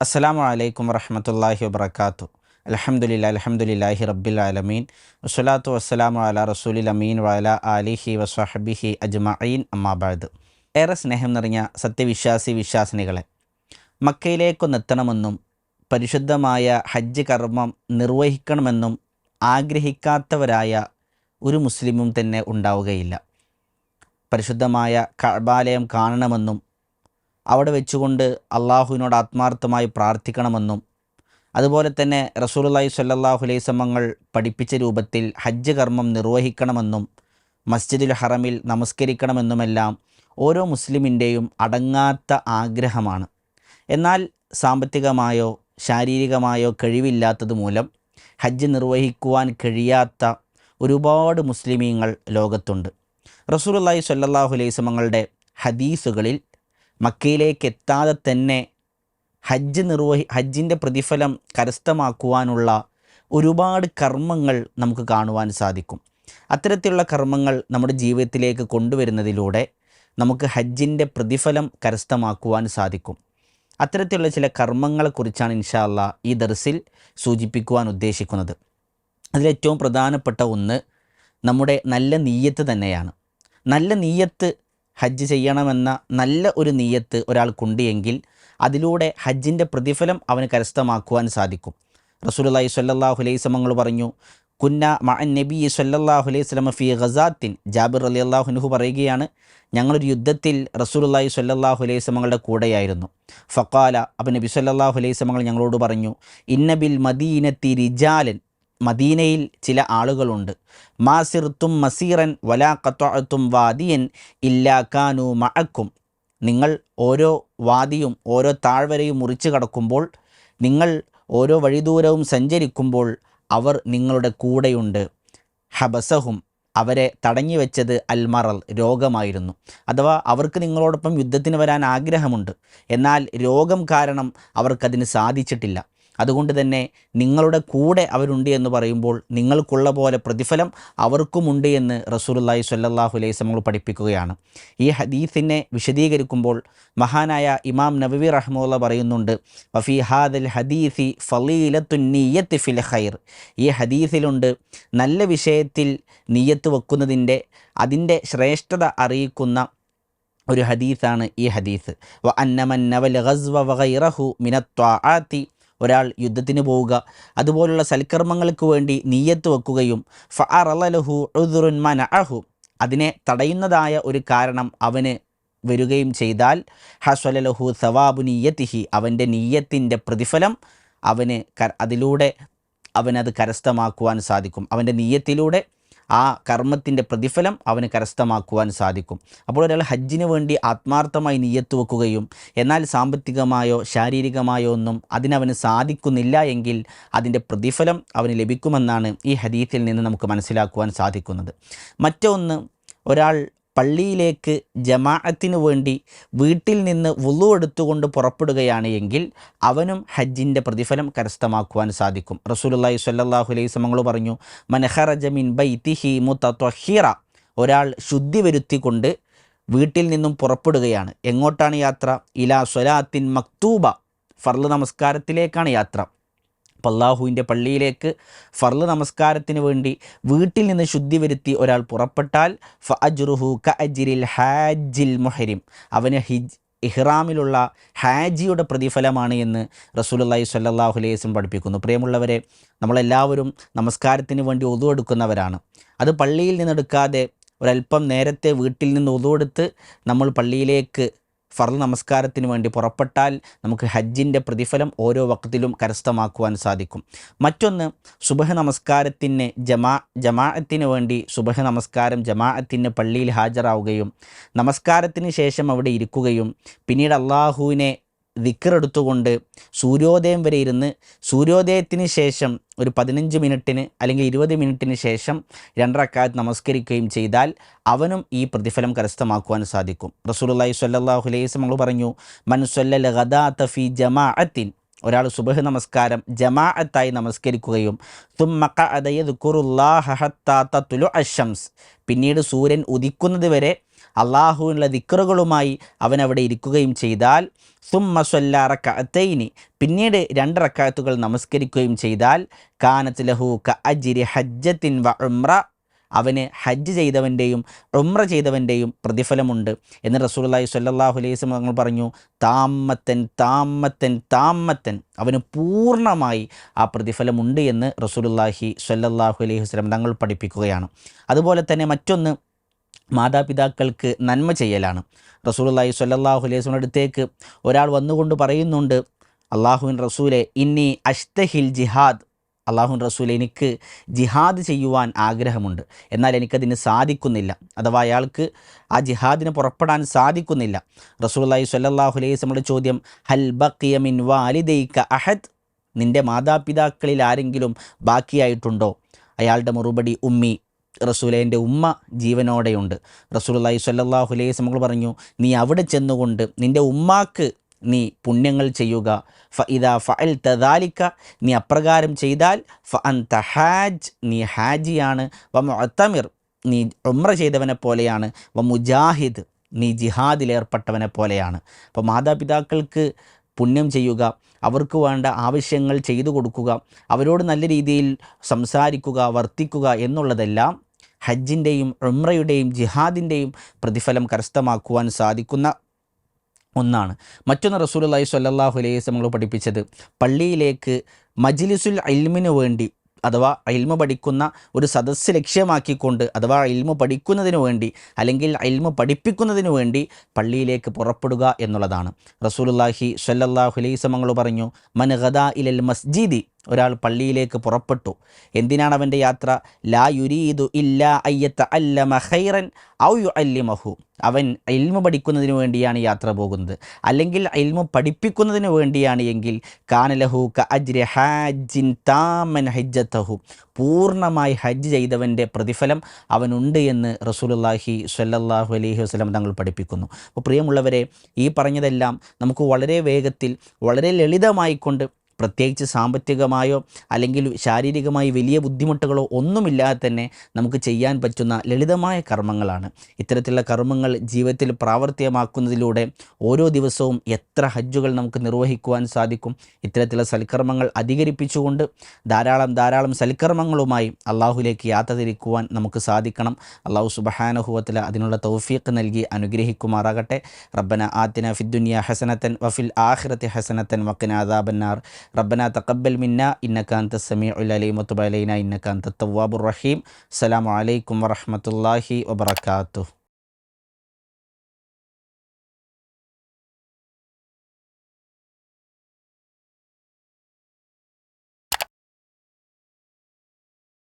അസ്സലാമു അലൈക്കും വറഹമത്തല്ലാഹി വബർക്കാത്തു അലഹമുല്ല അലഹമുല്ലാഹി റബ്ബിൽ ആലമീൻ. വസ്സലാത്തു വസ്സലാമു അല റസൂലിൽ അമീൻ വാല അലിഹി വസ്വഹബിഹി അജ്മഈൻ. അമ്മാബാദ് ഏറെ സ്നേഹം നിറഞ്ഞ സത്യവിശ്വാസി വിശ്വാസിനികളെ മക്കയിലേക്കൊന്നെത്തണമെന്നും പരിശുദ്ധമായ ഹജ്ജ് കർമ്മം നിർവഹിക്കണമെന്നും ആഗ്രഹിക്കാത്തവരായ ഒരു മുസ്ലിമും തന്നെ ഉണ്ടാവുകയില്ല. പരിശുദ്ധമായ കഅബാലയം കാണണമെന്നും അവിടെ വെച്ചുകൊണ്ട് അള്ളാഹുവിനോട് ആത്മാർത്ഥമായി പ്രാർത്ഥിക്കണമെന്നും അതുപോലെ തന്നെ സ്വല്ലല്ലാഹു അലൈഹി വസല്ലമകൾ പഠിപ്പിച്ച രൂപത്തിൽ ഹജ്ജ് കർമ്മം നിർവഹിക്കണമെന്നും മസ്ജിദുൽ ഹറമിൽ നമസ്കരിക്കണമെന്നുമെല്ലാം ഓരോ മുസ്ലിമിന്റെയും അടങ്ങാത്ത ആഗ്രഹമാണ്. എന്നാൽ സാമ്പത്തികമായോ ശാരീരികമായോ കഴിവില്ലാത്തത് മൂലം ഹജ്ജ് നിർവഹിക്കുവാൻ കഴിയാത്ത ഒരുപാട് മുസ്ലിമീങ്ങൾ ലോകത്തുണ്ട്. റസൂലുള്ളാഹി സ്വല്ലല്ലാഹു അലൈഹി വസല്ലമകളുടെ ഹദീസുകളിൽ മക്കയിലേക്ക് എത്താതെ തന്നെ ഹജ്ജ് നിർവഹി ഹജ്ജിന്റെ പ്രതിഫലം കരസ്ഥമാക്കുവാനുള്ള ഒരുപാട് കർമ്മങ്ങൾ നമുക്ക് കാണുവാൻ സാധിക്കും. അത്തരത്തിലുള്ള കർമ്മങ്ങൾ നമ്മുടെ ജീവിതത്തിലേക്ക് കൊണ്ടുവരുന്നതിലൂടെ നമുക്ക് ഹജ്ജിന്റെ പ്രതിഫലം കരസ്ഥമാക്കുവാൻ സാധിക്കും. അത്തരത്തിലുള്ള ചില കർമ്മങ്ങളെക്കുറിച്ചാണ് ഇൻഷാല്ല ഈ ദർസിൽ സൂചിപ്പിക്കുവാൻ ഉദ്ദേശിക്കുന്നത്. അതിലേറ്റവും പ്രധാനപ്പെട്ട ഒന്ന് നമ്മുടെ നല്ല നീയത്ത് തന്നെയാണ്. നല്ല നീയത്ത് ഹജ്ജ് ചെയ്യണമെന്ന നല്ല ഒരു നീയത്ത് ഒരാൾക്കുണ്ട് എങ്കിൽ അതിലൂടെ ഹജ്ജിന്റെ പ്രതിഫലം അവന് കരസ്ഥമാക്കുവാൻ സാധിക്കും. റസൂലുള്ളാഹി സ്വല്ലല്ലാഹു അലൈഹി പറഞ്ഞു കുന്ന മഅൻ നബി സ്വല്ലല്ലാഹു അലൈഹി ഫി ഗസാത്തിൻ. ജാബിർ അലി അള്ളാഹുനുഹു പറയുകയാണ് ഞങ്ങളൊരു യുദ്ധത്തിൽ റസൂലുള്ളാഹി സ്വല്ലല്ലാഹു അലൈഹി വസല്ലമകളുടെ കൂടെയായിരുന്നു. ഫക്കാല അപ്പം നബി സ്വല്ലല്ലാഹു അലൈഹി ഞങ്ങളോട് പറഞ്ഞു ഇന്നബിൽ മദീനത്തി റിജാലൻ. മദീനയിൽ ചില ആളുകളുണ്ട്. മാസിർത്തും മസീറൻ വലാ കത്വത്തും വാദിയൻ ഇല്ലാക്കാനു മഴക്കും നിങ്ങൾ ഓരോ വാദിയും ഓരോ താഴ്വരയും മുറിച്ചു കടക്കുമ്പോൾ നിങ്ങൾ ഓരോ വഴിദൂരവും സഞ്ചരിക്കുമ്പോൾ അവർ നിങ്ങളുടെ കൂടെയുണ്ട്. ഹബസഹും അവരെ തടഞ്ഞു വെച്ചത് അൽമറൽ രോഗമായിരുന്നു. അഥവാ അവർക്ക് നിങ്ങളോടൊപ്പം യുദ്ധത്തിന് വരാൻ ആഗ്രഹമുണ്ട്. എന്നാൽ രോഗം കാരണം അവർക്കതിന് സാധിച്ചിട്ടില്ല. അതുകൊണ്ട് തന്നെ നിങ്ങളുടെ കൂടെ അവരുണ്ട് എന്ന് പറയുമ്പോൾ നിങ്ങൾക്കുള്ള പോലെ പ്രതിഫലം അവർക്കുമുണ്ട് എന്ന് റസൂലുള്ളാഹി സ്വല്ലല്ലാഹു അലൈഹി വസല്ലം പഠിപ്പിക്കുകയാണ്. ഈ ഹദീസിനെ വിശദീകരിക്കുമ്പോൾ മഹാനായ ഇമാം നബവി റഹ്മുള്ള പറയുന്നുണ്ട് വഫി ഹാദൽ ഹദീസി ഫലീലത്തുൻ നീയത്ത് ഫിൽ ഖൈർ. ഈ ഹദീസിലുണ്ട് നല്ല വിഷയത്തിൽ നീയത്ത് വെക്കുന്നതിന്റെ അതിന്റെ ശ്രേഷ്ഠത അറിയിക്കുന്ന ഒരു ഹദീസാണ് ഈ ഹദീസ്. വ അന്നമൻ നവൽ ഗസ്വ വഗൈറഹു മിനത്വാആത്തി ഒരാൾ യുദ്ധത്തിന് പോവുക. അതുപോലുള്ള സൽക്കർമ്മങ്ങൾക്ക് വേണ്ടി നീയത്ത് വെക്കുകയും ഫഅറലഹു ഉദുറുൻ അഹു അതിനെ തടയുന്നതായ ഒരു കാരണം അവന് വരികയും ചെയ്താൽ ഹസ്വലലഹു സവാബു നീയത്തിഹി. അവന്റെ നീയത്തിന്റെ പ്രതിഫലം അവന് അതിലൂടെ അവനത് കരസ്ഥമാക്കുവാൻ സാധിക്കും. അവന്റെ നീയത്തിലൂടെ ആ കർമ്മത്തിന്റെ പ്രതിഫലം അവന് കരസ്ഥമാക്കുവാൻ സാധിക്കും. അപ്പോൾ ഒരാൾ ഹജ്ജിന് വേണ്ടി ആത്മാർത്ഥമായി നീയത്ത് വെക്കുകയും എന്നാൽ സാമ്പത്തികമായോ ശാരീരികമായോ ഒന്നും അതിനവന് സാധിക്കുന്നില്ല എങ്കിൽ അതിന്റെ പ്രതിഫലം അവന് ലഭിക്കുമെന്നാണ് ഈ ഹദീത്തിൽ നിന്ന് നമുക്ക് മനസ്സിലാക്കുവാൻ സാധിക്കുന്നത്. മറ്റൊന്ന് ഒരാൾ പള്ളിയിലേക്ക് ജമാഅത്തിനു വേണ്ടി വീട്ടിൽ നിന്ന് വുളു എടുത്തുകൊണ്ട് പുറപ്പെടുകയാണ് എങ്കിൽ അവനും ഹജ്ജിന്റെ പ്രതിഫലം കരസ്ഥമാക്കുവാൻ സാധിക്കും. റസൂലുള്ളാഹി സ്വല്ലല്ലാഹു അലൈഹി വസല്ലം പറഞ്ഞു മനഹറജ മിൻ ബൈതിഹി മുതത്വഹിറ ഒരാൾ ശുദ്ധി വരുത്തിക്കൊണ്ട് വീട്ടിൽ നിന്നും പുറപ്പെടുകയാണ്. എങ്ങോട്ടാണ് യാത്ര? ഇലാ സ്വലാത്തിൻ മക്തൂബ. ഫർൾ നമസ്കാരത്തിലേക്കാണ് യാത്ര. പല്ലാഹുവിന്റെ പള്ളിയിലേക്ക് ഫർൾ നമസ്കാരത്തിന് വേണ്ടി വീട്ടിൽ നിന്ന് ശുദ്ധി വരുത്തി ഒരാൾ പുറപ്പെട്ടാൽ ഫ അജ്റുഹു ക ഹാജിൽ മുഹരിം. അവന് ഹിജ് ഇഹ്റാമിലുള്ള ഹാജിയുടെ പ്രതിഫലമാണ് എന്ന് റസൂലുള്ളാഹി സ്വല്ലല്ലാഹു അലൈഹി വസല്ലം പഠിപ്പിക്കുന്നു. പ്രിയമുള്ളവരെ നമ്മളെല്ലാവരും നമസ്കാരത്തിന് വേണ്ടി ഒതുവെടുക്കുന്നവരാണ് അത് പള്ളിയിൽ നിന്നെടുക്കാതെ ഒരല്പം നേരത്തെ വീട്ടിൽ നിന്ന് ഒതുവെടുത്ത് നമ്മൾ പള്ളിയിലേക്ക് ഫർദ് നമസ്കാരത്തിന് വേണ്ടി പുറപ്പെട്ടാൽ നമുക്ക് ഹജ്ജിന്റെ പ്രതിഫലം ഓരോ വക്തിലും കരസ്ഥമാക്കുവാൻ സാധിക്കും. മറ്റൊന്ന് സുബഹ നമസ്കാരത്തിന് ജമാ ജമാഅത്തിന് വേണ്ടി സുബഹ നമസ്കാരം ജമാഅത്തിന് പള്ളിയിൽ ഹാജരാവുകയും നമസ്കാരത്തിന് ശേഷം അവിടെ ഇരിക്കുകയും പിന്നീട് അള്ളാഹുവിനെ ദിക്കറെടുത്തുകൊണ്ട് സൂര്യോദയം വരെ ഇരുന്ന് സൂര്യോദയത്തിന് ശേഷം ഒരു പതിനഞ്ച് മിനിറ്റിന് അല്ലെങ്കിൽ ഇരുപത് മിനിറ്റിന് ശേഷം രണ്ടറക്കാത്ത് നമസ്കരിക്കുകയും ചെയ്താൽ അവനും ഈ പ്രതിഫലം കരസ്ഥമാക്കുവാൻ സാധിക്കും. റസൂലുള്ളാഹി സ്വല്ലല്ലാഹു അലൈഹി നമ്മൾ പറഞ്ഞു മൻസൊല്ല ഫി ജമാഅത്തിൻ ഒരാൾ സുബഹ് നമസ്കാരം ജമാഅത്തായി നമസ്കരിക്കുകയും തുമ്മക്ക അഷംസ് പിന്നീട് സൂര്യൻ ഉദിക്കുന്നത് വരെ അള്ളാഹുവിനുള്ള ദിക്കറുകളുമായി അവൻ അവിടെ ഇരിക്കുകയും ചെയ്താൽ സുമ്മ റക്കഅത്തൈനി പിന്നീട് രണ്ട് റക്കാത്തുകൾ നമസ്കരിക്കുകയും ചെയ്താൽ കാനത്ത് ലഹു ക അജിരി ഹജ്ജത്തിൻ വ ഉമ്ര അവന് ഹജ്ജ് ചെയ്തവന്റെയും ഉമ്ര ചെയ്തവന്റെയും പ്രതിഫലമുണ്ട്. എന്ന് റസൂലുള്ളാഹി സ്വല്ലല്ലാഹു അലൈഹി തങ്ങൾ പറഞ്ഞു താമത്തൻ താമത്തൻ താമത്തൻ അവന് പൂർണമായി ആ പ്രതിഫലമുണ്ട് എന്ന് റസൂലുള്ളാഹി സ്വല്ലല്ലാഹു അലൈഹി വസ്ലം തങ്ങൾ പഠിപ്പിക്കുകയാണ്. അതുപോലെ തന്നെ മറ്റൊന്ന് മാതാപിതാക്കൾക്ക് നന്മ ചെയ്യലാണ്. റസൂലുള്ളാഹി സ്വല്ലല്ലാഹു അലൈഹി വസല്ലം അടുത്തേക്ക് ഒരാൾ വന്നുകൊണ്ട് പറയുന്നുണ്ട് അള്ളാഹുവിൻ റസൂലെ ഇന്നി അഷ്തഹിൽ ജിഹാദ്. അള്ളാഹുൻ റസൂൽ എനിക്ക് ജിഹാദ് ചെയ്യുവാൻ ആഗ്രഹമുണ്ട്. എന്നാൽ എനിക്കതിന് സാധിക്കുന്നില്ല. അഥവാ അയാൾക്ക് ആ ജിഹാദിന് പുറപ്പെടാൻ സാധിക്കുന്നില്ല. റസൂല്ലായി സ്വല്ലല്ലാഹു അലൈഹി വസല്ലമയുടെ ചോദ്യം ഹൽ ബക്കിയമിൻ മിൻ വാലിദൈക അഹദ്? നിന്റെ മാതാപിതാക്കളിൽ ആരെങ്കിലും ബാക്കിയായിട്ടുണ്ടോ? അയാളുടെ മറുപടി ഉമ്മി. റസൂലേന്റെ ഉമ്മ ജീവനോടെയുണ്ട്. റസൂലുള്ളാഹി സ്വല്ലല്ലാഹു അലൈഹി വസല്ലം പറഞ്ഞു നീ അവിടെ ചെന്നുകൊണ്ട് നിന്റെ ഉമ്മാക്ക് നീ പുണ്യങ്ങൾ ചെയ്യുക. ഫ ഇതാ ഫഅൽ തദാലിക്ക നീ അപ്രകാരം ചെയ്താൽ ഫ അൻ ഹാജ് നീ ഹാജിയാണ്. വ മുഅത്തമിർ നീ ഉമ്ര ചെയ്തവനെ പോലെയാണ്. വ മുജാഹിദ് നീ ജിഹാദിലേർപ്പെട്ടവനെ പോലെയാണ്. അപ്പോൾ മാതാപിതാക്കൾക്ക് പുണ്യം ചെയ്യുക അവർക്ക് വേണ്ട ആവശ്യങ്ങൾ ചെയ്തു കൊടുക്കുക അവരോട് നല്ല രീതിയിൽ സംസാരിക്കുക വർത്തിക്കുക എന്നുള്ളതെല്ലാം ഹജ്ജിന്റെയും ഉമ്രയുടെയും ജിഹാദിന്റെയും പ്രതിഫലം കരസ്ഥമാക്കുവാൻ സാധിക്കുന്ന ഒന്നാണ്. മറ്റൊന്ന് റസൂലുള്ളാഹി സ്വല്ലല്ലാഹു അലൈഹി നമ്മൾ പഠിപ്പിച്ചത് പള്ളിയിലേക്ക് മജ്ലിസുൽ അൽമിന് വേണ്ടി അഥവാ അയിൽമ പഠിക്കുന്ന ഒരു സദസ്സ് ലക്ഷ്യമാക്കിക്കൊണ്ട് അഥവാ അയിൽമ പഠിക്കുന്നതിന് വേണ്ടി അല്ലെങ്കിൽ അയിൽമ പഠിപ്പിക്കുന്നതിന് വേണ്ടി പള്ളിയിലേക്ക് പുറപ്പെടുക എന്നുള്ളതാണ്. റസൂലുള്ളാഹി സ്വല്ലല്ലാഹു അലൈഹി വസല്ലം പറഞ്ഞു മൻ ഗദാ ഇലൽ മസ്ജിദി ഒരാൾ പള്ളിയിലേക്ക് പുറപ്പെട്ടു. എന്തിനാണ് അവന്റെ യാത്ര? ലാ യുരീദു ഇല്ല അയ്യത്ത അല്ലമ ഹൈറൻ ഔ യു അല്ലിമഹു അവൻ ഇൽമ പഠിക്കുന്നതിന് വേണ്ടിയാണ് യാത്ര പോകുന്നത്. അല്ലെങ്കിൽ ഇൽമ പഠിപ്പിക്കുന്നതിന് വേണ്ടിയാണ് എങ്കിൽ കാനലഹു ക അജ്രി ഹാജിൻ താമൻ ഹജ്ജത്തഹു. പൂർണമായി ഹജ്ജ് ചെയ്തവന്റെ പ്രതിഫലം അവനുണ്ട് എന്ന് റസൂലുള്ളാഹി സ്വല്ലല്ലാഹു അലൈഹി വസല്ലം തങ്ങൾ പഠിപ്പിക്കുന്നു. അപ്പോൾ പ്രിയമുള്ളവരെ ഈ പറഞ്ഞതെല്ലാം നമുക്ക് വളരെ വേഗത്തിൽ വളരെ ലളിതമായിക്കൊണ്ട് പ്രത്യേകിച്ച് സാമ്പത്തികമായോ അല്ലെങ്കിൽ ശാരീരികമായി വലിയ ബുദ്ധിമുട്ടുകളോ ഒന്നുമില്ലാതെ തന്നെ നമുക്ക് ചെയ്യാൻ പറ്റുന്ന ലളിതമായ കർമ്മങ്ങളാണ്. ഇത്തരത്തിലുള്ള കർമ്മങ്ങൾ ജീവിതത്തിൽ പ്രാവർത്തികമാക്കുന്നതിലൂടെ ഓരോ ദിവസവും എത്ര ഹജ്ജുകൾ നമുക്ക് നിർവഹിക്കുവാൻ സാധിക്കും ഇത്തരത്തിലുള്ള സൽക്കർമ്മങ്ങൾ അധികരിപ്പിച്ചുകൊണ്ട് ധാരാളം ധാരാളം സൽക്കർമ്മങ്ങളുമായി അള്ളാഹുലേക്ക് യാത്ര തിരിക്കുവാൻ നമുക്ക് സാധിക്കണം. അള്ളാഹു സുബഹാനഹുവത്തിൽ അതിനുള്ള തൗഫീഖ് നൽകി അനുഗ്രഹിക്കുമാറാകട്ടെ. റബ്ബന ആത്തിന ഫിദ്ദുനിയ ഹസനത്തൻ വഫിൽ ആഖിറത്തി ഹസനത്തൻ വക്കിന അദാബന്നാർ. റബ്ബന തക്കബൽ മിന്ന ഇന്നക്കാന്ത സമീ ഉലൈം ഒത്തുബലൈന ഇന്നക്കാന്ത തവാബുർ റഹീം. അസ്സാം വലൈക്കും വറഹമത്തല്ലാഹി വബർക്കാത്തു